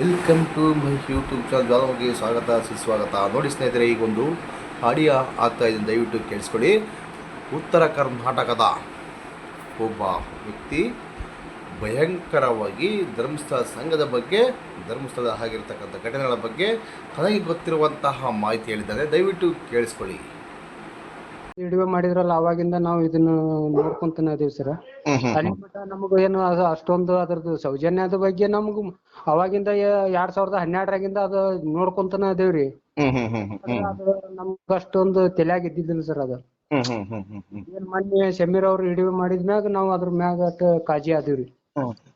Welcome to my YouTube channel. Jwalamukhi ಸ್ವಾಗತ, ಸುಸ್ವಾಗತ. ನೋಡಿ ಸ್ನೇಹಿತರೆ, ಈಗೊಂದು ಆಡಿಯೋ ಆಗ್ತಾ ಇದೆ ದಯವಿಟ್ಟು ಕೇಳಿಸ್ಕೊಳ್ಳಿ. ಉತ್ತರ ಕರ್ನಾಟಕದ ಒಬ್ಬ ವ್ಯಕ್ತಿ ಭಯಂಕರವಾಗಿ ಧರ್ಮಸ್ಥಳ ಸಂಘದ ಬಗ್ಗೆ ಧರ್ಮಸ್ಥಳ ಆಗಿರ್ತಕ್ಕಂಥ ಘಟನೆಗಳ ಬಗ್ಗೆ ತನಗೆ ಗೊತ್ತಿರುವಂತಹ ಮಾಹಿತಿ ಹೇಳಿದ್ದಾರೆ ದಯವಿಟ್ಟು ಕೇಳಿಸ್ಕೊಳ್ಳಿ. ವಿಡಿಯೋ ಮಾಡಿದ್ರಲ್ಲ ಅವಾಗಿಂದ ನಾವು ಇದನ್ನ ನೋಡ್ಕೊಂತಾನೆ ಅದೀವಿ ಸರ್ ನಮಗ ಏನು ಅದು ಅಷ್ಟೊಂದು ಅದ್ರದ್ದು ಸೌಜನ್ಯದ ಬಗ್ಗೆ ನಮಗ ಅವಾಗಿಂದ ಯ- ಎರಡ್ ಸಾವಿರದ ಹನ್ನೆರಡರಾಗಿಂದ ಅದು ನೋಡ್ಕೊಂತಾನೆ ಅದೇವ್ರಿ ಅದು ನಮ್ಗ ಅಷ್ಟೊಂದು ತಲ್ಯಾಗ ಇದ್ದಿದ್ದಿಲ್ಲ ಸರ್ ಅದು ಏನ್ ಮೊನ್ನೆ ಶಮೀರ್ ಅವ್ರು ವಿಡಿಯೋ ಮಾಡಿದ್ಮ್ಯಾಗ ನಾವು ಅದ್ರ ಮ್ಯಾಗ ಅಟ್ ಕಾಜಿ ಆದಿವ್ರಿ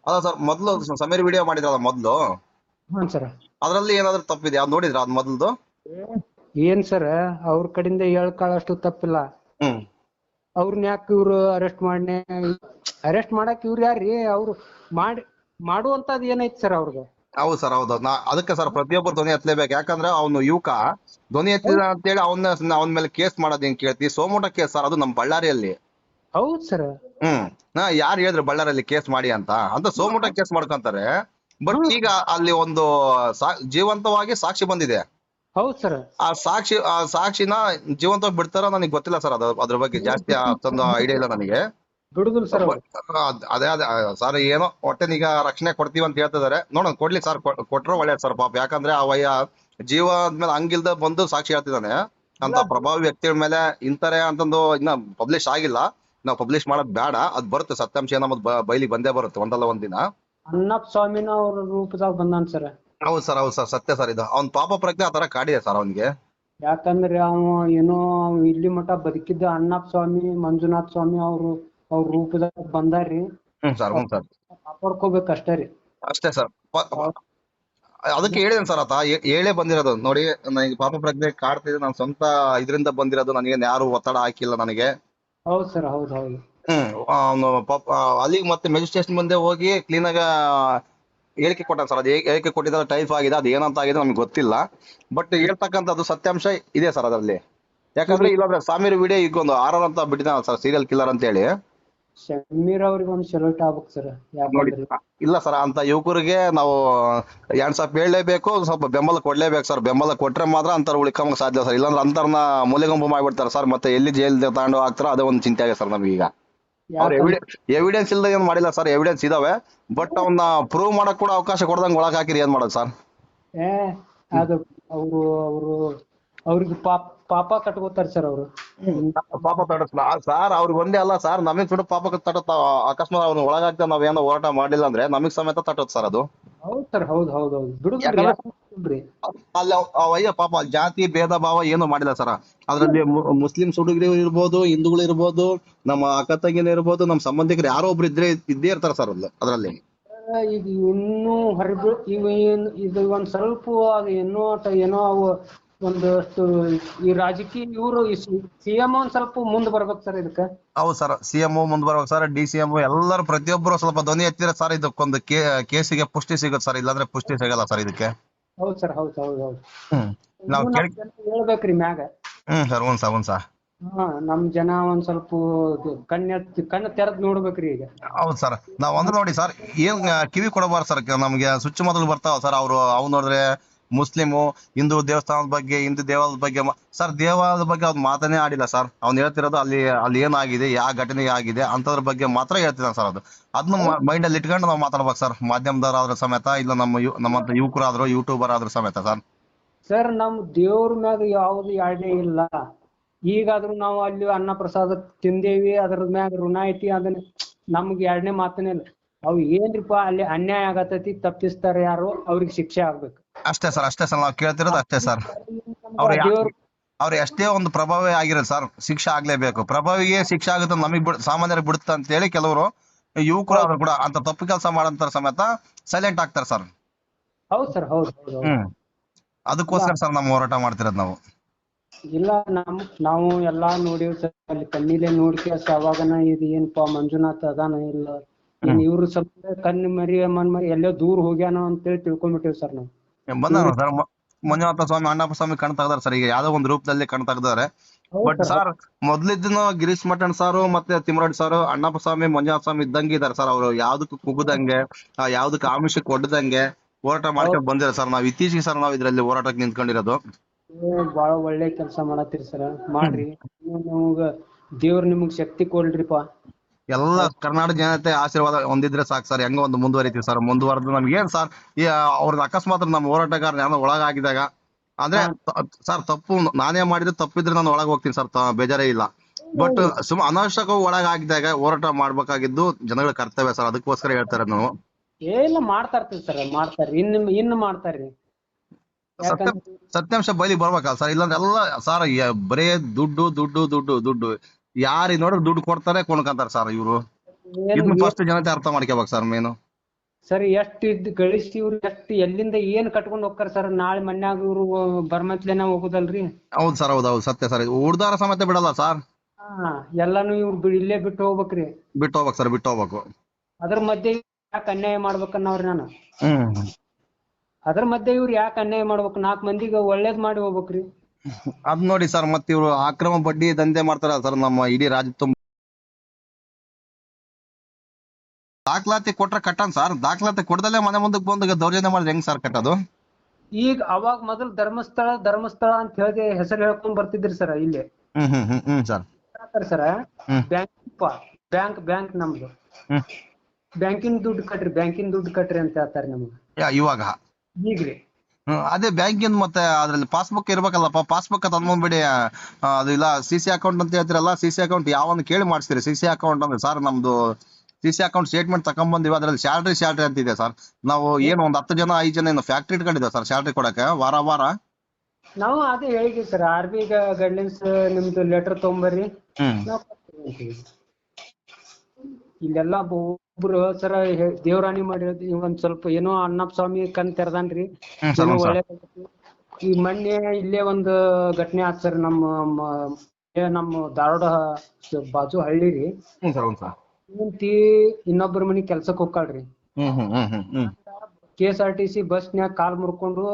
ಅದ ಸರ್ ಮೊದ್ಲು ಸಮೀರ್ ವಿಡಿಯೋ ಮಾಡಿದ್ರಲ್ಲ ಮೊದ್ಲು? ಹಾ ಸರ್ ಅದ್ರಲ್ಲಿ ಏನಾದ್ರು ತಪ್ಪಿದೆ ಅದ್ ನೋಡಿದ್ರ ಅದ್ ಮೊದಲ್ದು? ಏನ್ ಸರ್? ಅವ್ರ ಕಡೆಯಿಂದ ಹೇಳ್ಕೊಳ್ಳೋಷ್ಟು ತಪ್ಪಿಲ್ಲ. ಅವ್ರನ್ನ ಯಾಕೆ ಇವ್ರು ಅರೆಸ್ಟ್ ಮಾಡ್ನೆ? ಅರೆಸ್ಟ್ ಮಾಡಕ್ ಇವ್ರು ಯಾರ್ರಿ? ಅವ್ರು ಮಾಡಿ ಮಾಡುವಂತದ್ ಏನೈತಿ ಸರ್ ಅವ್ರಿಗೆ? ಹೌದು ಸರ್ ಹೌದು ನಾ ಅದಕ್ಕೆ ಸರ್ ಪ್ರತಿಯೊಬ್ಬರು ಧ್ವನಿ ಎತ್ತಲೇಬೇಕು ಯಾಕಂದ್ರೆ ಅವನು ಯುವಕ. ಧ್ವನಿ ಎತ್ತಿದ ಅಂತೇಳಿ ಅವನ ಅವನ ಮೇಲೆ ಕೇಸ್ ಮಾಡೋದ್ ಹೆಂಗ್ ಕೇಳ್ತಿ? ಸೋಮೋಟ ಕೇಸ್ ಸರ್ ಅದು ನಮ್ ಬಳ್ಳಾರಿಯಲ್ಲಿ. ಹೌದ್ ಸರ್. ಹ್ಮ್. ನಾ ಯಾರು ಹೇಳಿದ್ರು ಬಳ್ಳಾರಿಯಲ್ಲಿ ಕೇಸ್ ಮಾಡಿ ಅಂತ? ಅಂತ ಸೋಮೋಟ ಕೇಸ್ ಮಾಡ್ಕೊಂತಾರೆ. ಬಟ್ ಈಗ ಅಲ್ಲಿ ಒಂದು ಜೀವಂತವಾಗಿ ಸಾಕ್ಷಿ ಬಂದಿದೆ. ಹೌದ್ ಸರ್ ಆ ಸಾಕ್ಷಿ ಆ ಸಾಕ್ಷಿನ ಜೀವಂತವಾಗಿ ಬಿಡ್ತಾರ ನನಗೆ ಗೊತ್ತಿಲ್ಲ ಸರ್ ಅದು ಅದ್ರ ಬಗ್ಗೆ ಜಾಸ್ತಿ ಅಷ್ಟೊಂದು ಐಡಿಯಾ ಇಲ್ಲ ನನಗೆ. ಬಿಡುದಿಲ್ಲ ಸರ್ ಅದ್- ಅದೇ ಅದೇ ಸರ್ ಏನೋ ಹೊಟ್ಟೆನೀಗ ರಕ್ಷಣೆ ಕೊಡ್ತೀವಿ ಅಂತ ಹೇಳ್ತಿದಾರೆ ನೋಡೋಣ ಕೊಡ್ಲಿ ಸರ್ ಕೊಟ್ರು ಒಳ್ಳೇದ್ ಸರ್ ಪಾಪ. ಯಾಕಂದ್ರೆ ಆ ವಯ್ಯ ಜೀವ ಆದ್ಮೇಲೆ ಹಂಗಿಲ್ದ ಬಂದು ಸಾಕ್ಷಿ ಹೇಳ್ತಿದ್ದಾನೆ. ಅಂತ ಪ್ರಭಾವಿ ವ್ಯಕ್ತಿಗಳ ಮೇಲೆ ಇಂತಾರೆ ಅಂತಂದು ಇನ್ನ ಪಬ್ಲಿಷ್ ಆಗಿಲ್ಲ. ನಾವು ಪಬ್ಲಿಷ್ ಮಾಡೋದ್ ಬೇಡ. ಅದ್ ಬರುತ್ತೆ ಸತ್ಯಾಂಶ ಏನೋ ಬೈಲಿ ಬಂದೇ ಬರುತ್ತೆ ಒಂದಲ್ಲ ಒಂದಿನ. ಅಣ್ಣಪ್ಪ ಸ್ವಾಮಿನ ಅವ್ರ ರೂಪದಾಗ ಬಂದಾನ್ ಸರ್ ಹೌದು ಸರ್ ಹೌದು ಸರ್ ಸತ್ಯ ಸರ್ ಇದು. ಅವ್ನ ಪಾಪ ಪ್ರಜ್ಞೆ ಆತರ ಕಾಡಿದೆ ಸರ್ ಅವನಿಗೆ. ಯಾಕಂದ್ರೆ ಅವ ಏನೋ ಅವ ಇಲ್ಲಿ ಮಠ ಬದುಕಿದ್ದ ಅಣ್ಣಪ್ಪ ಸ್ವಾಮಿ ಮಂಜುನಾಥ್ ಸ್ವಾಮಿ ಅವ್ರು ಅವ್ರ ರೂಪದಾಗ ಬಂದಾರಿ ಹ್ಮ್ ಸರ್ ಹ್ಮ್ ಸರ್. ಕಾಪಾಡ್ಕೋಬೇಕು ಅಷ್ಟೇ ರೀ. ಅಷ್ಟೇ ಸರ್. ಅದಕ್ಕೆ ಹೇಳಿದೇನೆ ಸರ್ ಆತ ಹೇ- ಹೇಳೇ ಬಂದಿರೋದು. ನೋಡಿ ನನಗೆ ಪಾಪ ಪ್ರಜ್ಞೆ ಕಾಡ್ತಿದೆ ನಾನು ಸ್ವಂತ ಇದರಿಂದ ಬಂದಿರೋದು ನನಗೆ ಯಾರು ಒತ್ತಡ ಹಾಕಿಲ್ಲ ನನಗೆ. ಹೌದ್ ಸರ್ ಹೌದ್ ಹೌದು. ಹ್ಮ್ ಅವ್ನು ಪಾಪ ಅಲ್ಲಿಗೆ ಮತ್ತೆ ಮೆಜಿಸ್ಟ್ರೇಷನ್ ಮುಂದೆ ಹೋಗಿ ಕ್ಲೀನ್ ಆಗ ಹೇಳಿಕೆ ಕೊಟ್ಟ ಸರ್. ಅದು ಹೇಳಿಕೆ ಕೊಟ್ಟಿದ್ದಾರೆ ಟೈಪ್ ಆಗಿದೆ ಅದು ಏನಂತ ಆಗಿದೆ ನಮ್ಗೆ ಗೊತ್ತಿಲ್ಲ. ಬಟ್ ಹೇಳ್ತಕ್ಕಂಥದ್ದು ಸತ್ಯಾಂಶ ಇದೆ ಸರ್ ಅದರಲ್ಲಿ. ಯಾಕಂದ್ರೆ ಇಲ್ಲಾಂದ್ರೆ ಸಾಮೀರ್ ವಿಡಿಯೋ ಈಗ ಒಂದು ಆರ್ ಅಂತ ಬಿಟ್ಟಿದ್ದಾನೆ ಸರ್ ಸೀರಿಯಲ್ ಕಿಲ್ಲರ್ ಅಂತ ಹೇಳಿ. ಶಮೀರ್ ಅವ್ರಿಗೆ ಒಂದು ಸೆಲೆಕ್ಟ್ ಆಗ್ಬೇಕು ಸರ್ ನೋಡಿ. ಇಲ್ಲ ಸರ್ ಅಂತ ಯುವಕರಿಗೆ ನಾವು ಎರಡ್ ಸಾವಿರ ಹೇಳಲೇಬೇಕು ಸ್ವಲ್ಪ ಬೆಂಬಲ ಕೊಡ್ಲೇಬೇಕು ಸರ್. ಬೆಂಬಲ ಕೊಟ್ರೆ ಮಾತ್ರ ಅಂತರ್ ಉಳಿಕಂಬಕ್ ಸಾಧ್ಯ ಸರ್. ಇಲ್ಲಾಂದ್ರೆ ಅಂತರ್ನ ಮೂಲೆಗಂಬು ಮಾಡ್ಬಿಡ್ತಾರೆ ಸರ್. ಮತ್ತೆ ಎಲ್ಲಿ ಜೈಲ್ ತಗೊಂಡು ಹಾಕ್ತಾರ ಅದೇ ಒಂದು ಚಿಂತೆ ಆಗಿದೆ ಸರ್ ನಮ್ಗೆ ಈಗ. ಅವ್ರ ಯಾಕಂದ್ರೆ ಎವಿಡೆನ್ಸ್ ಇಲ್ದಾಗ ಏನ್ ಮಾಡಿಲ್ಲ ಸರ್ ಎವಿಡೆನ್ಸ್ ಇದಾವೆ. ಬಟ್ ಅವನ್ನ ಪ್ರೂವ್ ಮಾಡಕ್ ಕೂಡ ಅವಕಾಶ ಕೊಡ್ದಂಗ್ ಒಳಗ್ ಹಾಕಿರಿ ಏನ್ ಮಾಡೋದು ಸರ್ ಏ ಅದು ಅವರು ಅವರು ಅವ್ರಿಗೆ ಪಾಪ ಪಾಪ ಕಟ್ಕೋತಾರೆ ಸರ್ ಅವರು. ಪಾಪ ತಡಸ್ಲ ಸರ್ ಅವ್ರಿಗೆ ಒಂದೇ ಅಲ್ಲ ಸರ್ ನಮಗ್ ಸುಡ ಪಾಪ ತಟತ್ ಅಕಸ್ಮಾತ್ ಅವ್ನ ಒಳಗಾಗ್ತಾ ನಾವ್ ಏನೋ ಹೋರಾಟ ಮಾಡಿಲ್ಲ ಅಂದ್ರೆ ನಮಗ್ ಸಮೇತ ತಟ್ಟತ್ ಸರ್ ಅದು. ಹೌದ್ ಸರ್ ಹೌದ್ ಹೌದ್ ಹೌದು. ಯಾಕಂದ್ರೆ- ಅಲ್ಲಿ ಅಯ್ಯ ಪಾಪ ಜಾತಿ ಭೇದ ಭಾವ ಏನು ಮಾಡಿಲ್ಲ ಸರ. ಅದ್ರಲ್ಲಿ ಮುಸ್ಲಿಂ ಹುಡುಗರು ಇರ್ಬೋದು ಹಿಂದೂಗಳು ಇರ್ಬೋದು ನಮ್ಮ ಅಕ್ಕ ತಂಗಿನ ಇರ್ಬೋದು ನಮ್ಮ ಸಂಬಂಧಿಕರು ಯಾರೋ ಒಬ್ರು ಇದ್ರೆ ಇದ್ದೇ ಇರ್ತಾರ ಸರ್ ಅದ್ರಲ್ಲಿ. ಈಗ ಇನ್ನೂ ಹೊರಬಿ ಇವ ಏನ್ ಇದು ಒಂದ್ ಸ್ವಲ್ಪ ಏನೋ ಅಥವಾ ಏನೋ ಅವು ಒಂದಷ್ಟು ಈ ರಾಜಕೀಯ ಇವರು ಸಿ ಎಂ ಒಂದ್ ಸ್ವಲ್ಪ ಮುಂದ್ ಬರ್ಬೇಕು ಸರ್ ಇದಕ್ಕ. ಹೌದು ಸರ್ ಸಿ ಎಂ ಮುಂದ್ ಬರ್ಬೇಕು ಸರ್ ಡಿ ಸಿ ಎಂ ಎಲ್ಲರೂ ಪ್ರತಿಯೊಬ್ಬರು ಸ್ವಲ್ಪ ಧ್ವನಿ ಎತ್ತಿರ ಸರ್ ಇದಕ್ಕೊಂದು ಕೇಸಿಗೆ ಪುಷ್ಟಿ ಸಿಗುತ್ತೆ ಸರ್ ಇಲ್ಲಾಂದ್ರೆ ಪುಷ್ಟಿ ಸಿಗಲ್ಲ ಸರ್ ಇದಕ್ಕೆ. ಹೌದ್ ಸರ್ ಹೌದ್ ಹೌದ್ ಹೌದ್. ಹ್ಮ್. ನಾವ್ ಕೇಳಿ ಹೇಳ್ಬೇಕ್ರಿ ಮ್ಯಾಗ. ಹ್ಮ್ ಸರ್ ಒಂದ್ ಸಾ ಹ್ಞೂ ಸರ್ ಹಾ ನಮ್ ಜನ ಒಂದ್ ಸ್ವಲ್ಪ ಕಣ್ಣೆತ್ ಕಣ್ಣು ತೆರೆದ್ ನೋಡ್ಬೇಕ್ರಿ ಈಗ. ಹೌದ್ ಸರ್ ನಾವ್ ಅಂದ್ರೆ ನೋಡಿ ಸರ್ ಏನ್ ಆ, ಕಿವಿ ಕೊಡಬಾರ್ದು ಸರ್ ನಮ್ಗೆ ಸುಚ್ಚು ಮೊದಲು ಬರ್ತಾವ ಸರ್ ಅವ್ರು ಅವ್ ನೋಡಿದ್ರೆ ಮುಸ್ಲಿಮು, ಹಿಂದೂ ದೇವಸ್ಥಾನದ ಬಗ್ಗೆ, ಹಿಂದೂ ದೇವಾಲಯದ ಬಗ್ಗೆ ಸರ್, ದೇವಾಲಯದ ಬಗ್ಗೆ ಅವ್ನ್ ಮಾತನೇ ಆಡಿಲ್ಲ ಸರ್. ಅವ್ನು ಹೇಳ್ತಿರೋದು ಅಲ್ಲಿ ಅಲ್ಲಿ ಏನಾಗಿದೆ ಯಾವ ಘಟನೆ ಆಗಿದೆ ಅಂತದ್ರ ಬಗ್ಗೆ ಮಾತ್ರ ಹೇಳ್ತಿದ್ದಾನೆ ಸರ್ ಅದು. ಅದನ್ನ ಮೈಂಡ್ ಅಲ್ಲಿ ಇಟ್ಕೊಂಡು ನಾವು ಮಾತಾಡ್ಬೇಕು ಸರ್. ಮಾಧ್ಯಮದವರಾದ್ರೂ ಸಮೇತ, ಇಲ್ಲ ನಮ್ಮ ನಮ್ಮ ಯುವಕರಾದ್ರು ಯೂಟ್ಯೂಬರ್ ಆದ್ರೂ ಸಮೇತ ಸರ್. ಸರ್, ನಮ್ ದೇವ್ರ ಮ್ಯಾಗ ಯಾವ್ದು ಯಾಡೇ ಇಲ್ಲ. ಈಗಾದ್ರೂ ನಾವು ಅಲ್ಲಿ ಅನ್ನ ಪ್ರಸಾದ ತಿಂದೇವಿ, ಅದ್ರ ಮ್ಯಾಗ ಋಣ ಐತಿ, ಅದನ್ನ ನಮ್ಗೆ ಎರಡನೇ ಮಾತನೇ ಇಲ್ಲ. ಅವ್ ಏನ್ರಿಪಾ ಅಲ್ಲಿ ಅನ್ಯಾಯ ಆಗತೈತಿ, ತಪ್ಪಿಸ್ತಾರ ಯಾರು ಅವ್ರಿಗೆ ಶಿಕ್ಷೆ ಆಗ್ಬೇಕು. ಅಷ್ಟೇ ಸರ್ ಅಷ್ಟೇ ಸರ್ ನಾವು ಕೇಳ್ತಿರೋದು ಅಷ್ಟೇ ಸರ್. ಅವ್ರು ದೇವ್ರ ಅವ್ರು ಎಷ್ಟೇ ಒಂದು ಪ್ರಭಾವಿ ಆಗಿರೋದು ಸರ್ ಶಿಕ್ಷೆ ಆಗ್ಲೇಬೇಕು. ಪ್ರಭಾವಿಗೆ ಶಿಕ್ಷೆ ಆಗುತ್ತೆ ನಮಗ್ ಬಿಡ್ ಸಾಮಾನ್ಯರಿಗೆ ಬಿಡುತ್ತೆ ಅಂತ ಹೇಳಿ ಕೆಲವರು ಯುವಕರು ಆದ್ರೂ ಕೂಡ ಅಂತ ತಪ್ಪು ಕೆಲಸ ಮಾಡಂತ ಸಮೇತ ಸೈಲೆಂಟ್ ಆಗ್ತಾರೆ ಸರ್. ಹೌದು ಸರ್ ಹೌದು ಹೌದ್ ಹ್ಮ್. ಅದಕ್ಕೋಸ್ಕರ ಸರ್ ನಮ್ಮ ಹೋರಾಟ ಮಾಡ್ತಿರೋದು ನಾವು. ಇಲ್ಲ ನಮ್ ನಾವು ಎಲ್ಲಾ ನೋಡಿವ್ ಸರ್ ಅಲ್ಲಿ ಕಣ್ಣಿಲೆ ನೋಡ್ಕೇಸ್ ಅವಾಗನ ಇದು ಏನ್ಪಾ ಮಂಜುನಾಥ್ ಅದಾನ ಇಲ್ಲ. ಇವ್ರು ಸ್ವಲ್ಪ ಕಣ್ಣು ಮರಿ ಮನ್ ಮರಿ ಎಲ್ಲೋ ದೂರ ಹೋಗ್ಯಾನ ಅಂತೇಳಿ ತಿಳ್ಕೊಂಡ್ಬಿಟ್ಟಿವ್ ಸರ್ ನಾವು. ಬಂದ ಸರ್. ಮಂಜುನಾಥ ಸ್ವಾಮಿ ಅಣ್ಣಪ್ಪ ಸ್ವಾಮಿ ಕಣ್ ತಗದಾರ ಸರ್. ಈಗ ಯಾವ್ದೋ ಒಂದ್ ರೂಪದಲ್ಲಿ ಕಣ್ ತೆಗ್ದಾರೆ. But sir. ಮೊದ್ಲಿದ್ದನು ಗಿರೀಶ್ ಮಠನ್ ಸಾರು ಮತ್ತೆ ತಿಮ್ಮರಾಜ್ ಸಾರು ಅಣ್ಣಪ್ಪ ಸ್ವಾಮಿ ಮಂಜುನಾಥ ಸ್ವಾಮಿ ಇದ್ದಂಗೆ ಇದಾರೆ ಸರ್ ಅವರು. ಯಾವ್ದಕ್ಕೂ ಕುಗ್ದಂಗೆ ಆ, ಯಾವ್ದಕ್ಕೆ ಆಮಿಷಕ್ಕೆ ಒಡ್ದಂಗೆ ಹೋರಾಟ ಮಾಡ್ಕೊಂಡು ಬಂದಿರ ಸರ್. ನಾವ್ ಇತ್ತೀಚೆಗೆ ಸರ್ ನಾವ್ ಇದ್ರಲ್ಲಿ ಹೋರಾಟಕ್ಕೆ ನಿಂತ್ಕೊಂಡಿರೋದು. ಬಹಳ ಬಾಳ ಒಳ್ಳೆ ಕೆಲಸ ಮಾಡತ್ತೀರಿ ಸರ್. ಮಾಡ್ರಿ. ನಿಮ್ಗ ದೇವ್ರ ನಿಮಗ್ ಶಕ್ತಿ ಕೊಡ್ರಿಪ್ಪ. ಎಲ್ಲ ಕರ್ನಾಟಕ ಜನತೆ ಆಶೀರ್ವಾದ ಹೊಂದಿದ್ರೆ ಸಾಕು ಸರ್. ಹೆಂಗ ಒಂದು ಮುಂದುವರಿತೀವಿ ಸರ್. ಮುಂದುವರೆದು ನಮ್ಗೆ ಏನ್ ಸರ್ ಈ ಅವ್ರದ್ದು ಅಕಸ್ಮಾತ್ ನಮ್ಮ ಹೋರಾಟಗಾರ ಯಾವ ಒಳಗಾಗಿದಾಗ ಅಂದ್ರೆ ಸರ್ ತಪ್ಪು ನಾನೇ ಮಾಡಿದ್ರೆ ತಪ್ಪಿದ್ರೆ ನಾನು ಒಳಗೆ ಹೋಗ್ತೀನಿ ಸರ್. ಬೇಜಾರೇ ಇಲ್ಲ. ಬಟ್ ಸುಮ್ ಅನಾವಶ್ಯಕ ಒಳಗಾಗಿದ್ದಾಗ ಹೋರಾಟ ಮಾಡ್ಬೇಕಾಗಿದ್ದು ಜನಗಳ ಕರ್ತವ್ಯ ಸರ್. ಅದಕ್ಕೋಸ್ಕರ ಹೇಳ್ತಾರೆ ನಾವು ಏನಿಲ್ಲ ಮಾಡ್ತಾ ಇರ್ತೀವಿ ಸರ್. ಮಾಡ್ತಾರ್ರಿ ಇನ್ನು ಇನ್ನು ಮಾಡ್ತಾರ್ರಿ ಸತ್ಯ ಸತ್ಯಾಂಶ ಬಯಲಿಗೆ ಬರ್ಬೇಕಲ್ಲ ಸರ್. ಇಲ್ಲಾಂದ್ರೆ ಎಲ್ಲ ಸರ್ ಬರೇ ದುಡ್ಡು ದುಡ್ಡು ದುಡ್ಡು ದುಡ್ಡು. ಯಾರಿಗೆ ನೋಡಿದ್ರೆ ದುಡ್ಡು ಕೊಡ್ತಾರೆ ಕೊಂಡ್ಕೊಂತಾರೆ ಸರ್ ಇವರು. ಇದನ್ನ ಫಸ್ಟ್ ಜನತೆ ಅರ್ಥ ಮಾಡ್ಕೋಬೇಕು ಸರ್ ಮೇನು ಸರ್ ಎಷ್ಟು ಇದ್ ಗಳಿಸಿ ಇವ್ರು ಎಷ್ಟ್ ಎಲ್ಲಿಂದ ಏನ್ ಕಟ್ಕೊಂಡು ಹೋಗ್ತಾರೆ ಸರ್ ನಾಳೆ ಮನ್ಯಾಗ ಇವ್ರು ಬರ್ಮತ್ಲೆನ ಹೋಗುದಲ್ರಿ? ಹೌದು ಸರ್ ಹೌದು ಹೌದು ಸತ್ಯ ಸರ್ ಉಡ್ದಾರ ಸಮೇತ ಬಿಡಲ್ಲ ಸರ್ ಹಾ ಎಲ್ಲಾನು ಇವ್ರು ಬಿ- ಇಲ್ಲೇ ಬಿಟ್ಟು ಹೋಗ್ಬೇಕ್ರಿ. ಬಿಟ್ಟು ಹೋಗ್ಬೇಕು ಸರ್ ಬಿಟ್ಟು ಹೋಗ್ಬೇಕು. ಅದ್ರ ಮಧ್ಯೆ ಯಾಕೆ ಅನ್ಯಾಯ ಮಾಡ್ಬೇಕನ್ನವ್ರಿ ನಾನು. ಹ್ಮ್. ಅದ್ರ ಮಧ್ಯೆ ಇವ್ರು ಯಾಕೆ ಅನ್ಯಾಯ ಮಾಡ್ಬೇಕು? ನಾಲ್ಕ್ ಮಂದಿಗೆ ಒಳ್ಳೇದ್ ಮಾಡಿ ಹೋಗ್ಬೇಕ್ರಿ. ಅದ್ ನೋಡಿ ಸರ್ ಮತ್ತೆ ಇವರು ಅಕ್ರಮ ಬಡ್ಡಿ ದಂಧೆ ಮಾಡ್ತಾರ ಸರ್ ನಮ್ಮ ಇಡೀ ರಾಜ್ಯ ತುಂಬ. ದಾಖಲಾತಿ ಕೊಟ್ರೆ ಕಟ್ಟನ್ ಸರ್ ದಾಖಲಾತಿ ಕೊಡ್ದಲ್ಲೇ ಮನೆ ಮುಂದಕ್ಕೆ ಬಂದು ದೌರ್ಜನ್ಯ ಮಾಡಿದ್ರೆ ಹೆಂಗ್ ಸರ್ ಕಟ್ಟೋದು? ಈಗ ಅವಾಗ ಮೊದಲ್ ಧರ್ಮಸ್ಥಳ ಧರ್ಮಸ್ಥಳ ಅಂತ ಹೇಳಿ ಹೆಸರು ಹೇಳ್ಕೊಂಡ್ ಬರ್ತಿದ್ರಿ ಸರ್ ಇಲ್ಲಿ. ಹ್ಮ್ ಹ್ಮ್ ಹ್ಮ್ ಹ್ಮ್ ಸರ್. ಸರ್ ಹ್ಮ್. ಬ್ಯಾಂಕ್ ಬ್ಯಾಂಕ್ ಬ್ಯಾಂಕ್ ನಮ್ದು. ಬ್ಯಾಂಕಿನ ದುಡ್ಡು ಕಟ್ರಿ ಬ್ಯಾಂಕಿನ ದುಡ್ಡು ಕಟ್ರಿ ಅಂತ ಹೇಳ್ತಾರೆ ನಮ್ಗೆ. ಯಾ, ಇವಾಗ? ಈಗ್ರಿ. ಅದೇ ಬ್ಯಾಂಕಿಂದ ಮತ್ತೆ ಅದ್ರಲ್ಲಿ ಪಾಸ್ಬುಕ್ ಇರ್ಬೇಕಲ್ಲಪ್ಪ ಪಾಸ್ಬುಕ್ ತಂದ್ಬಂದ್ಬಿಡಿ ಆ, ಅದು ಇಲ್ಲ ಸಿ ಸಿ ಅಕೌಂಟ್ ಅಂತ ಹೇಳ್ತಿರಲ್ಲ ಸಿ ಸಿ ಅಕೌಂಟ್ ಯಾವನ್ನ ಕೇಳಿ ಮಾಡಿಸ್ತೀರಿ? ಸಿ ಸಿ ಅಕೌಂಟ್ ಅಂದ್ರೆ ಸರ್ ನಮ್ದು ಸಿ ಸಿ ಅಕೌಂಟ್ ಸ್ಟೇಟ್ಮೆಂಟ್ ತಗೊಂಬಂದಿವಿ ಅದ್ರಲ್ಲಿ ಸ್ಯಾಲ್ರಿ ಸ್ಯಾಲ್ರಿ ಅಂತ ಇದೆ ಸರ್. ನಾವು ಏನು ಒಂದ್ ಹತ್ತು ಜನ ಐದು ಜನ ಏನು ಫ್ಯಾಕ್ಟ್ರಿ ಇಟ್ಕೊಂಡಿದ್ದೇವೆ ಸರ್ ಸ್ಯಾಲ್ರಿ ಕೊಡಕ್ಕೆ ವಾರ ವಾರ. ನಾವು ಅದೇ ಹೇಳಿದ್ವಿ ಸರ್ ಆರ್ ಬಿ ಗೈಡ್ಲೈನ್ಸ್ ನಿಮ್ದು ಲೆಟರ್ ತಗೊಂಬರ್ರಿ. ಹ್ಮ್. ನಾವ್ ಕೊಡ್ತೀವಿ ಅಂತೀವಿ. ಇಲ್ಲೆಲ್ಲ ಒಬ್ರು ಸರ ದೇವರಾಣಿ ಮಾಡಿರೋದು ಒಂದ್ ಸ್ವಲ್ಪ ಏನೋ ಅಣ್ಣಪ್ಪ ಸ್ವಾಮಿ ಕಣ್ ತೆರ್ದಾನ್ರಿ. ಹ್ಮ್ ಸರ್ ಏನೋ ಹ್ಮ್ ಸರ್ ಈ ಮೊನ್ನೆ ಇಲ್ಲೇ ಒಂದು ಘಟನೆ ಆತ್ ಸರ್ ನಮ್ಮ ಮ- ಏ ನಮ್ಮ ಧಾರವಾಡ ಸ- ಬಾಜು ಹಳ್ಳಿ ರೀ ಹ್ಮ್ ಸರ್ ಹ್ಮ್ ಸರ್ ಹೆಂಡ್ತಿ ಇನ್ನೊಬ್ಬರ ಮನಿ ಕೆಲ್ಸಕ್ ಹೋಗ್ಕಾಳ್ರಿ. ಹ್ಮ್ ಹ್ಮ್ ಹ್ಮ್ ಹ್ಮ್ ಹ್ಮ್. K S R T C ಬಸ್ನ್ಯಾಗ ಕಾಲ್ ಮುರ್ಕೊಂಡು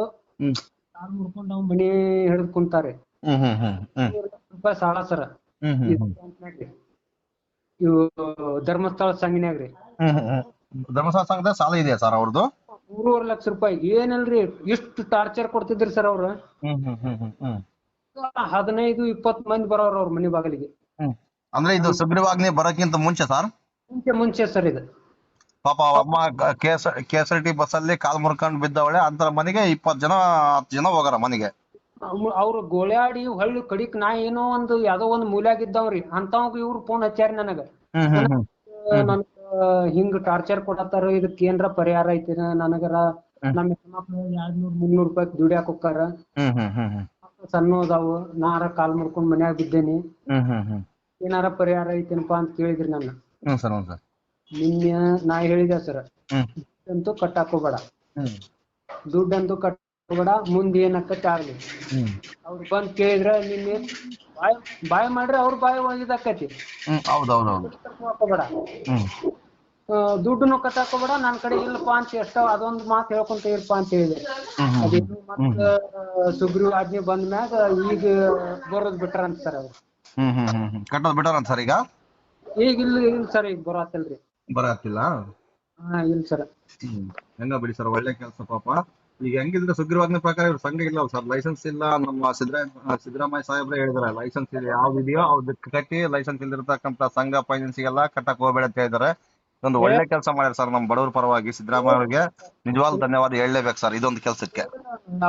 ಹ್ಮ್. ಕಾಲ್ ಮುರ್ಕೊಂಡು ಅವ್ನ ಮನಿ ಹಿಡಿದು ಕುಂತಾರೆ ಹ್ಮ್ ಹ್ಮ್ ಹ್ಮ್ ಹ್ಮ್. ಮೂರ್ ರೂಪಾಯಿ ಸಾಲ ಸರ್. ಹ್ಮ್ ಹ್ಮ್ ಹ್ಮ್. ಬ್ಯಾಂಕ್ನಾಗ್ರಿ ಇವು ಧರ್ಮಸ್ಥಳ ಸಂಘನ್ಯಾಗ್ರಿ ಧರ್ಮಸ್ಥಳ ಸಂಘದ ಸಾಲ ಇದೆಯಾ ಸರ್ ಅವ್ರದ್ದು ಮೂರುವರೆ ಲಕ್ಷ ರೂಪಾಯಿ. ಏನಲ್ರಿ ಎಷ್ಟು ಟಾರ್ಚರ್ ಕೊಡ್ತಿದ್ರಿ ಸರ್ ಅವ್ರು. ಹದಿನೈದು ಇಪ್ಪತ್ ಮಂದಿ ಬರೋರ್ ಅವ್ರ ಮನೆ ಬಾಗಿಲಿಗೆ. ಅಂದ್ರೆ ಇದು ಸುಗ್ರೀವಾಜ್ಞೆ ಬರೋಕ್ಕಿಂತ ಮುಂಚೆ ಸರ್? ಮುಂಚೆ ಮುಂಚೆ ಸರ್ ಇದು. ಪಾಪ ಅಮ್ಮ ಕೆ ಎಸ್ ಟಿ ಬಸ್ ಅಲ್ಲಿ ಕಾಲ್ ಮುರ್ಕೊಂಡ್ ಬಿದ್ದವಳೆ ಅಂತ ಮನೆಗೆ ಇಪ್ಪತ್ ಜನ ಹತ್ತು ಜನ ಹೋಗಾರ ಮನೆಗೆ. ಅವ್ರು- ಗೋಳಾಡಿ ಗೋಳ್ಯಾಡಿ ಹೊಳ್ಳಿ ಕಡಿಕ್ ನಾ ಏನೋ ಒಂದು ಯಾವ್ದೋ ಒಂದ್ ಮೂಲ್ಯಾಗಿದ್ದವ್ರಿ. ಅಂತವಾಗ ಇವ್ರು ಫೋನ್ ಹಚ್ಚಾರಿ ನನಗ. ನನ್ಗ ಹಿಂಗ್ ಟಾರ್ಚರ್ ಕೊಡತ್ತಾರ ಇದಕ್ ಏನ್ರ ಪರಿಹಾರ ಐತಿ ನನಗರ. ನಮ್ಮ ಹೆಣ್ಮಕ್ಳು ಎರಡ್ ನೂರ್ ಮುನ್ನೂರ್ ರೂಪಾಯಿ ದುಡ್ಯಾಕ್ ಹೋಕ್ಕಾರ. ಸಣ್ಣ ಅದಾವು ನಾರ ಕಾಲ್ ಮುಡ್ಕೊಂಡ್ ಮನ್ಯಾಗ ಬಿದ್ದೇನಿ. ಏನಾರ ಪರಿಹಾರ ಐತೇನಪ್ಪಾ ಅಂತ ಕೇಳಿದ್ರಿ ನನ್ನ. ನಿನ್ನೆ ನಾ ಹೇಳಿದೆ ಸರ್. ಅಂತೂ ಕಟ್ಟಾಕೋಬೇಡ ಹೋಗ್ಬೇಡ. ಹ್ಮ್. ದುಡ್ಡಂತೂ ಕಟ್ಕೋಬೇಡ ಮುಂದ್ ಏನಾಕತಿ ಆಗ್ಲಿ ಅವ್ರು ಬಂದ್ ಕೇಳಿದ್ರ ನಿನ್ನೆ ಬಾಯ್ ಬಾಯ್ ಮಾಡ್ರಿ ಅವ್ರ ಬಾಯ್ ಹೌದು ಹಾಕೋಬೇಡ. ಹ್ಮ್. ದುಡ್ಡನ್ನು ಕಟ್ಟಾಕೋಬೇಡ ನನ್ ಕಡೆ ಇಲ್ಲಪ್ಪ ಅಂತ ಎಷ್ಟ ಅದೊಂದ್ ಮಾತು ಹೇಳ್ಕೊಂತ ಇರಪ್ಪ ಅಂತ ಹೇಳಿದೆ. ಅದೇನು ಮತ್ತ ಸುಗ್ರೀವ್ ಆಜ್ಞೆ ಬಂದ ಮ್ಯಾಗ ಈಗ ಬರೋದ್ ಬಿಟ್ರ ಅಂತ ಸರ್ ಅವ್ರು. ಹ್ಮ್ ಹ್ಮ್ ಹ್ಮ್ ಹ್ಮ್. ಕಟ್ಟೋದ್ ಬಿಟ್ಟಾರಂತ ಸರ್ ಈಗ? ಈಗ ಇಲ್ಲ ಇಲ್ಲ ಸರ್ ಈಗ ಬರಾತಿಲ್ರಿ ಬರತ್ತಿಲ್ಲ? ಹಾ ಇಲ್ಲ ಸರ್. ಹೆಂಗ ಬಿಡಿ ಸರ್ ಒಳ್ಳೆ ಕೆಲಸ ಪಾಪ. ಈಗ ಹೆಂಗಿದ್ರೆ ಸುಗ್ರೀವಾಜ್ಞೆ ಪ್ರಕಾರ ಇವ್ರ ಸಂಘ ಇಲ್ಲ ಸರ್. ಲೈಸೆನ್ಸ್ ಇಲ್ಲ. ನಮ್ಮ ಸಿದ್ದರಾಮಯ್ಯ ಸಿದ್ದರಾಮಯ್ಯ ಸಾಹೇಬ್ರೆ ಹೇಳಿದಾರೆ ಲೈಸೆನ್ಸ್ ಇದೆ. ಯಾವ್ದು ಇದೆಯೋ ಅದಕ್ಕೆ ಕಟ್ಟಿ ಲೈಸೆನ್ಸ್ ಇಲ್ದಿರತಕ್ಕಂತ ಸಂಘ ಫೈನಾನ್ಸಿಗೆಲ್ಲ ಕಟ್ಟಕ್ ಹೋಗ್ಬೇಡ ಅಂತ ಹೇಳಿದಾರೆ. ಒಂದು ಒಳ್ಳೆ ಕೆಲಸ ಮಾಡ್ಯಾರ ಸರ್ ನಮ್ಮ ಬಡವರ ಪರವಾಗಿ. ಸಿದ್ದರಾಮಯ್ಯ ಅವ್ರಿಗೆ ನಿಜವಾಗ್ಲೂ ಧನ್ಯವಾದ ಹೇಳಲೇಬೇಕು ಸರ್ ಇದೊಂದು ಕೆಲಸಕ್ಕೆ.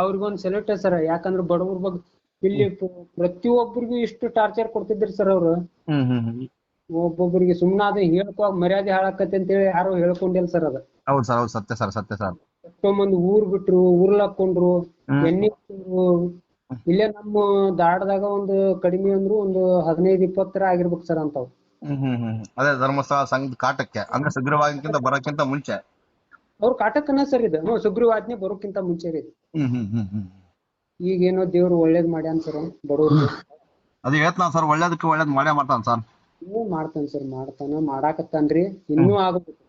ಅವ್ರಿಗೊಂದು ಸೆಲೆಕ್ಟ್ ಸರ್. ಯಾಕಂದ್ರೆ ಬಡವ್ರ ಬಗ್ಗೆ ಇಲ್ಲಿ ಪ್ರತಿ ಪ್ರತಿಯೊಬ್ಬರಿಗೂ ಇಷ್ಟು ಟಾರ್ಚರ್ ಕೊಡ್ತಿದ್ರಿ ಸರ್ ಅವ್ರು. ಒಬ್ಬೊಬ್ಬರಿಗೆ ಸುಮ್ಮನೆ ಅದ ಹೇಳ್ಕೊ ಮರ್ಯಾದೆ ಹಾಳಾಕತ್ತೆ ಅಂತ ಹೇಳಿ ಯಾರು ಹೇಳ್ಕೊಂಡಿಲ್ಲ ಸರ್ ಅದ. ಹೌದು ಸರ್ ಹೌದು ಸತ್ಯ ಸರ್ ಸತ್ಯ ಸರ್. ಎಷ್ಟೋ ಮಂದಿ ಊರ್ ಬಿಟ್ರು ಊರ್ಲ್ ಹಾಕೊಂಡ್ರು ಎಣ್ಣೆ. ಇಲ್ಲೇ ನಮ್ಮ ದಾಡದಾಗ ಒಂದು ಕಡಿಮೆ ಅಂದ್ರು ಒಂದು ಹದಿನೈದು ಇಪ್ಪತ್ತರ ಆಗಿರ್ಬೇಕು ಸರ್ ಅಂತಾವ್. ಹ್ಮ್ ಹ್ಮ್ ಹ್ಮ್ ಅದೇ ಧರ್ಮಸ್ಥಳ ಸಂಘದ ಕಾಟಕ್ಕೆ ಅಂದ್ರೆ ಸುಗ್ರೀವಾಜ್ಞೆಗಿಂತ ಬರೋಕ್ಕಿಂತ ಮುಂಚೆ. ಅವ್ರ ಕಾಟಕ್ಕನ ಸರ್ ಇದು. ಹ್ಞೂ ಸುಗ್ರೀವಾಜ್ಞೆ ಬರೋಕ್ಕಿಂತ ಮುಂಚೆ ರೀ ಈಗ ಹ್ಮ್ ಹ್ಮ್ ಹ್ಮ್ ಹ್ಮ್. ಈಗೇನೋ ದೇವ್ರು ಒಳ್ಳೇದ್ ಮಾಡ್ಯಾನ ಸರ್ ಬಡವ್ರಿಗೆ ಅದು ಹೇಳ್ತಾನ ಸರ್ ಒಳ್ಳೇದಕ್ಕೆ ಒಳ್ಳೇದ್ ಮಾಡೇ ಮಾಡ್ತಾನ ಸರ್. ಇನ್ನೂ ಮಾಡ್ತಾನ ಸರ್ ಮಾಡ್ತಾನ ಮಾಡಾಕತ್ತಾನ್ರಿ ಇನ್ನೂ ಆಗ್ಬೇಕು.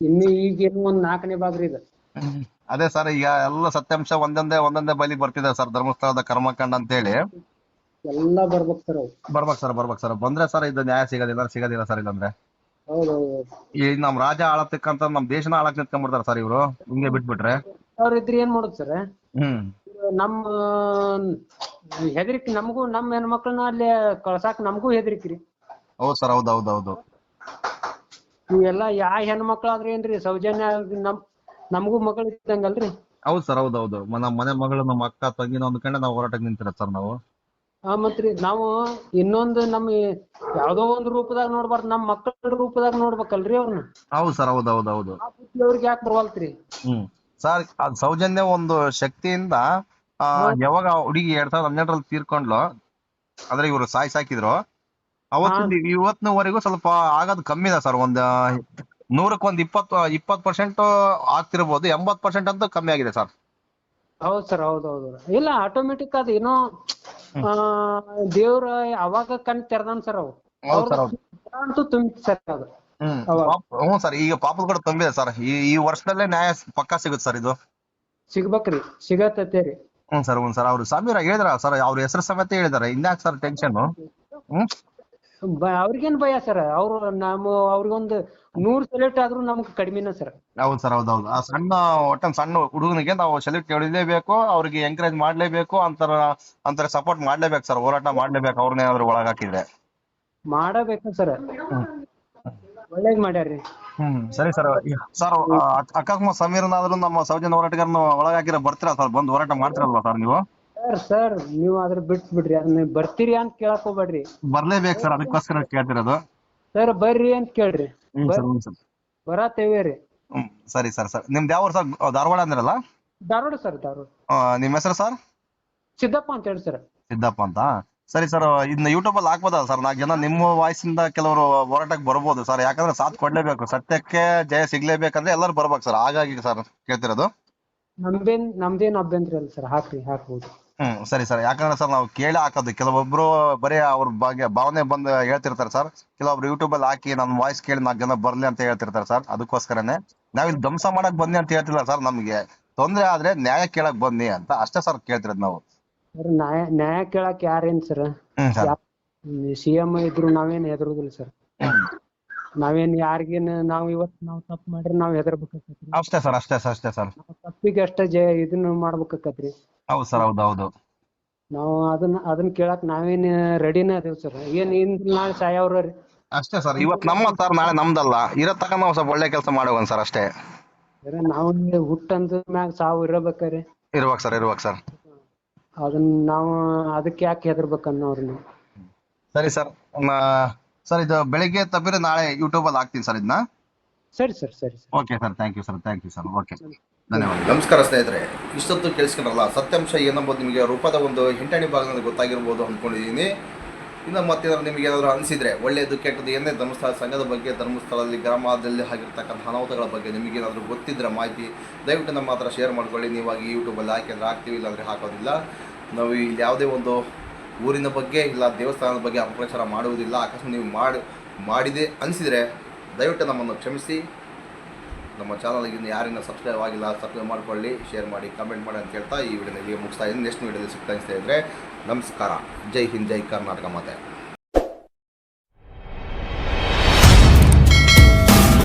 ಇನ್ನು ಈಗೇನು ಒಂದ್ ನಾಲ್ಕನೇ ಭಾಗ್ರಿ ಇದು. ಅದೇ ಸರ್ ಈಗ ಎಲ್ಲ ಸತ್ಯಾಂಶ ಒಂದೊಂದೇ ಒಂದೊಂದೇ ಬಲಿ ಬರ್ತಿದೆ ಸರ್ ಧರ್ಮಸ್ಥಳದ ಕರ್ಮಕಾಂಡ ಅಂತ ಹೇಳಿ ಎಲ್ಲಾ ಬರ್ಬೇಕು ಸರ್ ಅವು ಬರ್ಬೇಕು ಸರ್ ಬರ್ಬೇಕು ಸರ್. ಬಂದ್ರೆ ಸರ್ ಇದು ನ್ಯಾಯ ಸಿಗೋದಿಲ್ಲ ಸಿಗೋದಿಲ್ಲ ಸರ್ ಇಲ್ಲಂದ್ರೆ. ಹೌದೌದು. ಈ ನಮ್ ರಾಜ ಆಳತಕ್ಕಂತ ನಮ್ ದೇಶನ ಆಳಕ್ ನಿಂತ್ಕೊಂಡ್ಬಿಡ್ತಾರ ಸರ್ ಇವ್ರು ಹಿಂಗೆ ಬಿಟ್ಬಿಟ್ರೆ. ಅವ್ರ ಇದ್ರೆ ಏನ್ ಮಾಡೋದು ಸರ್? ಹ್ಮ್. ನಮ್ಮ ಹೆದರಿಕೆ ನಮಗೂ ನಮ್ಮ ಹೆಣ್ಮಕ್ಳನ್ನ ಅಲ್ಲಿ ಕಳ್ಸಾಕ್ ನಮಗೂ ಹೆದರಿಕ್ರಿ. ಹೌದ್ ಸರ್ ಹೌದೌದೌದು ಹೌದು ಹೌದು. ಇವೆಲ್ಲ ಯಾ ಹೆಣ್ಮಕ್ಳಾದ್ರೆ ಏನ್ರಿ ಸೌಜನ್ಯ ನಮ್ ನಮಗೂ ಮಗಳು ಇದ್ದಂಗಲ್ರಿ? ಹೌದ್ ಸರ್ ಹೌದ್ ಹೌದು. ನಮ್ಮ ಮನೆ ಮಗಳು ನಮ್ಮ ಅಕ್ಕ ತಂಗಿನ ಕಂಡ ನಾವು ಹೋರಾಟಕ್ಕೆ ನಿಂತಿರ ಸರ್ ನಾವು. ಹಾ ಮತ್ರಿ ನಾವು ಇನ್ನೊಂದು ನಮ್ಮ ಯಾವ್ದೋ ಒಂದು ರೂಪದಾಗ ನೋಡ್ಬಾರ್ದು ನಮ್ಮ ಮಕ್ಕಳ ರೂಪದಾಗ ನೋಡ್ಬೇಕಲ್ರಿ ಅವ್ರನ್ನ ಹೌದ್ ಸರ್ ಹೌದ್ ಹೌದ್ ಹೌದು. ಆ ಬುದ್ಧಿ ಅವ್ರಿಗೆ ಯಾಕೆ ಬರವಲ್ತ್ರಿ? ಹ್ಮ್. ಸರ್ ಅದ್ ಸೌಜನ್ಯ ಒಂದು ಶಕ್ತಿಯಿಂದ ಆ, ಯಾವಾಗ ಹುಡುಗಿ ಎರಡ್ ಸಾವಿರದ ಹನ್ನೆರಡರಲ್ಲಿ ತೀರ್ಕೊಂಡ್ಲು ಅಂದ್ರೆ ಇವರು ಸಾಯ್ ಸಾಕಿದ್ರು ಅವತ್ತಿಂದ ಇವತ್ತಿನವರೆಗೂ ಸ್ವಲ್ಪ ಆಗೋದು ಕಮ್ಮಿ ಇದೆ ಸರ್ ಒಂದ್ ನೂರಕ್ಕೆ ಒಂದ್ ಇಪ್ಪತ್ತು ಇಪ್ಪತ್ತು ಪರ್ಸೆಂಟ್ ಆಗ್ತಿರ್ಬೋದು ಎಂಬತ್ ಪರ್ಸೆಂಟ್ ಅಂತೂ ಕಮ್ಮಿ ಆಗಿದೆ ಸರ್. ಹೌದ್ ಸರ್ ಹೌದ್ ಹೌದು ಇಲ್ಲ ಆಟೋಮೆಟಿಕ್ ಅದ ಏನೋ ದೇವ್ರ ಅವಾಗ ಕಣ್ ತೆರ್ದಾನ್ ಸರ್ ಅವು. ಹೌದು ಸರ್ ಹೌದು. ಅಂತೂ ತುಂಬಿ ಸರ್ ಅದು. ಹ್ಮ್. ಹ್ಞೂ ಸರ್ ಈಗ ಪಾಪದ ಕೂಡ ತುಂಬಿದೆ ಸರ್. ಈ ಈ ವರ್ಷದಲ್ಲೇ ನ್ಯಾಯ ಪಕ್ಕಾ ಸಿಗುತ್ತೆ ಸರ್ ಇದು. ಸಿಗ್ಬೇಕ್ರಿ ಸಿಗತ್ತೈತೆ ರೀ ಹ್ಮ್ ಸರ್ ಹ್ಞೂ ಸರ್ ಅವ್ರು ಸಮೀರ ಹೇಳಿದ್ರ ಸರ್ ಅವ್ರ ಹೆಸರು ಸಮೇತ ಹೇಳಿದಾರೆ. ಇನ್ಯಾಕ್ ಸರ್ ಟೆನ್ಷನ್ ಹ್ಮ್. ಅವ್ರಿಗೇನ್ ಭಯ ಸರ್ ಅವ್ರು ನಮ್ಮ ಅವ್ರಿಗೊಂದು ನೂರ್ ಸೆಲೆಕ್ಟ್ ಆದ್ರೂ ನಮ್ಗ್ ಕಡಿಮೆನ ಸರ್ ಹೌದ್ ಸರ್ ಹೌದು ಹೌದು. ಆ ಸಣ್ಣ ಒಟ್ಟ ಸಣ್ಣ ಹುಡುಗನಿಗೆ ನಾವು ಸೆಲೆಕ್ಟ್ ಹೊಡಿಲೇಬೇಕು ಅವ್ರಿಗೆ ಎಂಕರೇಜ್ ಮಾಡ್ಲೇಬೇಕು ಅಂತರ ಅಂತರ ಸಪೋರ್ಟ್ ಮಾಡ್ಲೇಬೇಕು ಸರ್ ಹೋರಾಟ ಮಾಡ್ಲೇಬೇಕು ಒಳಗ್ ಹಾಕಿದ್ರೆ ಮಾಡಬೇಕು ಸರ್ ಒಳ್ಳೇದ್ ಮಾಡ್ಯಾರ್ರಿ. ಹ್ಮ್ ಸರಿ ಸರ್ ಸರ್ ಅಕಸ್ಮಾತ್ ಸಮೀರ್ನಾದ್ರು ನಮ್ಮ ಸೌಜನ್ಯ ಹೋರಾಟಗಾರನ ಒಳಗ್ ಹಾಕಿದ್ರೆ ಬರ್ತೀರಾ ಸರ್ ಬಂದು ಹೋರಾಟ ಮಾಡ್ತಿರಲ್ವಾ ಸರ್ ನೀವು? ಸರ್ ಸರ್ ನೀವ್ ಅದ್ರ ಬಿಟ್ ಬಿಡ್ರಿ ಅದನ್ನ ಬರ್ತೀರಿ ಅಂತ ಕೇಳಕ್ ಹೋಗ್ಬೇಡ್ರಿ. ಬರ್ಲೇಬೇಕು ಸರ್ ಅದಕ್ಕೋಸ್ಕರ ಕೇಳ್ತಿರೋದು. ಸರ್ ಬರ್ರಿ ಅಂತ ಕೇಳ್ರಿ. ಹ್ಮ್ ಸರ್ ಹ್ಮ್ ಸರ್. ಬರತ್ತೇವೆ ರೀ. ಹ್ಮ್ ಸರಿ ಸರ್ ಸರ್. ನಿಮ್ದು ಯಾವ ಸರ್? ಧಾರವಾಡ ಅಂದ್ರಲ್ಲ? ಧಾರವಾಡ ಸರ್ ಧಾರವಾಡ. ಆ, ನಿಮ್ ಹೆಸರು ಸರ್ ಸಿದ್ದಪ್ಪ ಅಂತ ಹೇಳಿ ಸರ್ ಸಿದ್ದಪ್ಪ ಅಂತ. ಸರಿ ಸರ್ ಇದನ್ನ ಯೂಟ್ಯೂಬ್ ಅಲ್ಲಿ ಹಾಕ್ಬೋದಲ್ಲ ಸರ್ ನಾಲ್ಕು ಜನ ನಿಮ್ಮ ವಾಯ್ಸ್ ಇಂದ ಕೆಲವರು ಹೋರಾಟಕ್ಕೆ ಬರ್ಬೋದು ಸರ್ ಯಾಕಂದ್ರೆ ಸಾಥ್ ಕೊಡ್ಲೇಬೇಕು. ಸತ್ಯಕ್ಕೆ ಜಯ ಸಿಗ್ಲೇಬೇಕಂದ್ರೆ ಎಲ್ಲರೂ ಬರ್ಬೇಕು ಸರ್ ಹಾಗಾಗಿ ಸರ್ ಕೇಳ್ತಿರೋದು. ನಮ್ದೇನ್ ನಮ್ದೇನ್ ಅಭ್ಯಂತರ ಇಲ್ಲ ಸರ್ ಹಾಕ್ರಿ ಹಾಕ್ಬೋದು. ಹ್ಮ್ ಸರಿ ಸರ್. ಯಾಕಂದ್ರೆ ಸರ್ ನಾವು ಕೇಳಿ ಹಾಕೋದು. ಕೆಲವೊಬ್ರು ಬರೀ ಅವ್ರ ಬಗ್ಗೆ ಭಾವನೆ ಬಂದು ಹೇಳ್ತಿರ್ತಾರೆ ಸರ್. ಕೆಲವೊಬ್ರು ಯೂಟ್ಯೂಬ್ ಅಲ್ಲಿ ಹಾಕಿ ನನ್ನ ವಾಯ್ಸ್ ಕೇಳಿ ನಾಲ್ಕು ಜನ ಬರ್ಲಿ ಅಂತ ಹೇಳ್ತಿರ್ತಾರೆ ಸರ್. ಅದಕ್ಕೋಸ್ಕರನೇ ನಾವಿಲ್ಲಿ ಧ್ವಂಸ ಮಾಡಕ್ ಬನ್ನಿ ಅಂತ ಹೇಳ್ತಿಲ್ಲ ಸರ್ ನಮ್ಗೆ. ತೊಂದ್ರೆ ಆದ್ರೆ ನ್ಯಾಯ ಕೇಳಕ್ ಬನ್ನಿ ಅಂತ ಅಷ್ಟೇ ಸರ್ ಕೇಳ್ತಿರೋದು ನಾವು. ಸರ್ ನ್ಯಾಯ ನ್ಯಾಯ ಕೇಳಕ್ ಯಾರೇನ್ ಸರ್? ಹ್ಮ್ ಸರ್. ಸಿ ಎಂ ಇದ್ರು ನಾವೇನ್ ಹೆದರುದಿಲ್ಲ ಸರ್. ನಾವೇನ್ ಯಾರಿಗೇನ್ ನಾವ್ ಇವತ್ ನಾವ್ ತಪ್ಪು ಮಾಡ್ರಿ ನಾವ್ ಹೆದರ್ಬೇಕಾಕತ್ರಿ. ಅಷ್ಟೇ ಸರ್ ಅಷ್ಟೇ ಸರ್ ಅಷ್ಟೇ ಸರ್. ತಪ್ಪಿಗೆ ಅಷ್ಟೇ ಜಯ ಇದನ್ನ ಮಾಡ್ಬೇಕಾಕತ್ರಿ. ಹೌದು ಸರ್ ಹೌದು ಹೌದು. ನಾವು ಅದನ್ನ ಅದನ್ನ ಕೇಳಕ್ ನಾವೇನ್ ರೆಡಿನೇ ಅದೇವ್ ಸರ್. ಏನ್ ಇಂದ್ ನಾಳೆ ಸಾಯವ್ರ ಅಷ್ಟೇ ಸರ್ ಇವತ್ತು ನಮ್ಮ ಸರ್ ನಾಳೆ ನಮ್ದಲ್ಲ. ಇರೋ ತಕ ನಾವು ಸ್ವಲ್ಪ ಒಳ್ಳೆ ಕೆಲಸ ಮಾಡೋಣ ಸರ್ ಅಷ್ಟೇ. ನಾವು ಹುಟ್ಟಂದ ಮ್ಯಾಗ ಸಾವು ಇರಬೇಕಾರೆ. ಇರ್ಬೇಕ್ ಸರ್ ಇರ್ಬೇಕ್ ಸರ್. ಅದನ್ನ ನಾವು ಅದಕ್ಕೆ ಯಾಕೆ ಹೆದರ್ಬೇಕನ್ನ ಅವ್ರನ್ನ ಸರಿ ಸರ್ ಸರ್ ಇದು ಬೆಳಿಗ್ಗೆ ತಪ್ಪಿದ್ರೆ ನಾಳೆ ಯೂಟ್ಯೂಬ್ ಅಲ್ಲಿ ಹಾಕ್ತೀನಿ ಸರ್ ಇದನ್ನ ಸರಿ ಸರ್ ಸರಿ sir. Okay sir thank you sir thank you sir. Okay ಧನ್ಯವಾದ ನಮಸ್ಕಾರ ಸ್ನೇಹಿತರೆ. ಇಷ್ಟೊತ್ತು ಕೇಳಿಸ್ಕೊಂಡ್ರಲ್ಲ ಸತ್ಯಾಂಶ ಏನಂಬುದು ನಿಮಗೆ? ರೂಪದ ಒಂದು ಹಿಂಟಣಿ ಭಾಗದಲ್ಲಿ ಗೊತ್ತಾಗಿರ್ಬೋದು ಅಂದ್ಕೊಂಡಿದ್ದೀನಿ ಇನ್ನು ಮತ್ತೇನಾದ್ರು ನಿಮಗೆ ಏನಾದರೂ ಅನಿಸಿದರೆ, ಒಳ್ಳೆಯದು ಕೆಟ್ಟದ್ದು ಏನೇ ಧರ್ಮಸ್ಥಳ, ಸಂಘದ ಬಗ್ಗೆ, ಧರ್ಮಸ್ಥಳದಲ್ಲಿ, ಗ್ರಾಮದಲ್ಲಿ ಆಗಿರ್ತಕ್ಕಂಥ ಅನಾಹುತಗಳ ಬಗ್ಗೆ ನಿಮಗೇನಾದರೂ ಗೊತ್ತಿದ್ರೆ ಮಾಹಿತಿ, ದಯವಿಟ್ಟು ನಮ್ಮ ಹತ್ರ ಶೇರ್ ಮಾಡ್ಕೊಳ್ಳಿ. ನೀವಾಗಿ ಯೂಟ್ಯೂಬಲ್ಲಿ ಹಾಕಿದ್ರೆ ಹಾಕ್ತೀವಿ, ಇಲ್ಲಾಂದರೆ ಹಾಕೋದಿಲ್ಲ. ನಾವು ಇಲ್ಲಿ ಯಾವುದೇ ಒಂದು ಊರಿನ ಬಗ್ಗೆ ಇಲ್ಲ, ದೇವಸ್ಥಾನದ ಬಗ್ಗೆ ಅಪಪ್ರಚಾರ ಮಾಡುವುದಿಲ್ಲ. ಅಕಸ್ಮಾತ್ ನೀವು ಮಾಡಿ, ಮಾಡಿದೆ ಅನಿಸಿದರೆ ದಯವಿಟ್ಟು ನಮ್ಮನ್ನು ಕ್ಷಮಿಸಿ. ನಮ್ಮ ಚಾನಲ್ಗೆ ಇನ್ನು ಯಾರಿನ ಸಬ್ಸ್ಕ್ರೈಬ್ ಆಗಿಲ್ಲ ಸಬ್ಸ್ಕ್ರೈಬ್ ಮಾಡ್ಕೊಳ್ಳಿ ಶೇರ್ ಮಾಡಿ ಕಮೆಂಟ್ ಮಾಡಿ ಅಂತ ಹೇಳ್ತಾ ಈ ವಿಡಿಯೋ ಇಲ್ಲಿಗೆ ಮುಗಿಸ್ತಾ ಇದ್ದೀನಿ. ನೆಕ್ಸ್ಟ್ ವಿಡಿಯೋದಲ್ಲಿ ಸಿಗ್ತಾ ಇದ್ರೆ ನಮಸ್ಕಾರ. ಜೈ ಹಿಂದ್, ಜೈ ಕರ್ನಾಟಕ ಮಾತೆ.